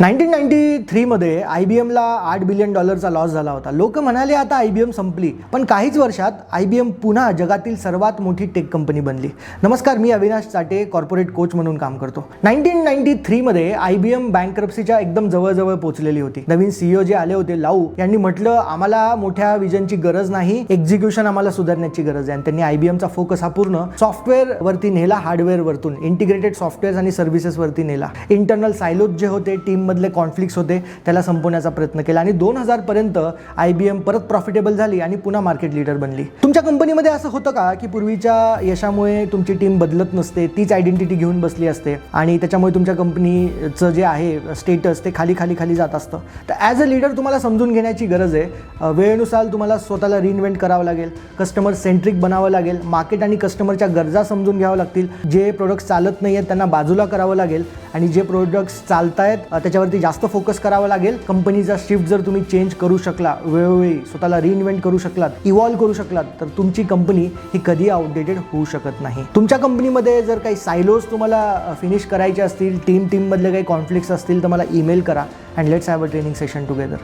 Nineteen ninety थ्रीमध्ये I B एमला आठ बिलियन डॉलरचा लॉस झाला होता. लोक म्हणाले आता आय बी एम संपली. पण काहीच वर्षात आय बी एम पुन्हा जगातील सर्वात मोठी टेक कंपनी बनली. नमस्कार मी अविनाश चाटे कॉर्पोरेट कोच म्हणून काम करतो. नाईन्टीन नाईन्टी थ्रीमध्ये आय बी एम बँकरप्सीच्या एकदम जवळजवळ पोहोचलेली होती. नवीन सीईओ जे आले होते लाऊ यांनी म्हटलं आम्हाला मोठ्या विजनची गरज नाही एक्झिक्युशन आम्हाला सुधारण्याची गरज आहे. आणि त्यांनी आय बी एमचा फोकस हा पूर्ण सॉफ्टवेअर वरती नेला हार्डवेअर वरतून इंटिग्रेटेड सॉफ्टवेअर आणि सर्व्हिसेस वरती नेला. इंटरनल सायलोज जे होते टीम मधले कॉन्फ्लिक्स होते त्याला संपवण्याचा प्रयत्न केला आणि दोन हजार पर्यंत आय बी एम परत प्रॉफिटेबल झाली आणि पुन्हा मार्केट लीडर बनली. तुमच्या कंपनीमध्ये असं होतं का की पूर्वीच्या यशामुळे तुमची टीम बदलत नसते तीच आयडेंटिटी घेऊन बसली असते आणि त्याच्यामुळे तुमच्या कंपनीचं जे आहे स्टेटस ते खाली खाली खाली जात असतं? तर ॲज अ लीडर तुम्हाला समजून घेण्याची गरज आहे. वेळेनुसार तुम्हाला स्वतःला रिइन्व्हेंट करावं लागेल कस्टमर सेंट्रिक बनावं लागेल मार्केट आणि कस्टमरच्या गरजा समजून घ्यावं लागतील. जे प्रोडक्ट चालत नाही आहेत त्यांना बाजूला करावं लागेल. आणि जे प्रोडक्ट्स चालत आहेत त्याच्यावरती जास्त फोकस करावा लागेल. कंपनीचा शिफ्ट जर तुम्ही चेंज करू शकला वेळोवेळी स्वतःला रिइन्व्हेंट करू शकलात इव्हॉल्व करू शकलात तर तुमची कंपनी ही कधी आउटडेटेड होऊ शकत नाही. तुमच्या कंपनीमध्ये जर काही सायलोज तुम्हाला फिनिश करायचे असतील टीम टीममधले काही कॉन्फ्लिक्ट्स असतील तर मला ईमेल करा. And let's have a training session together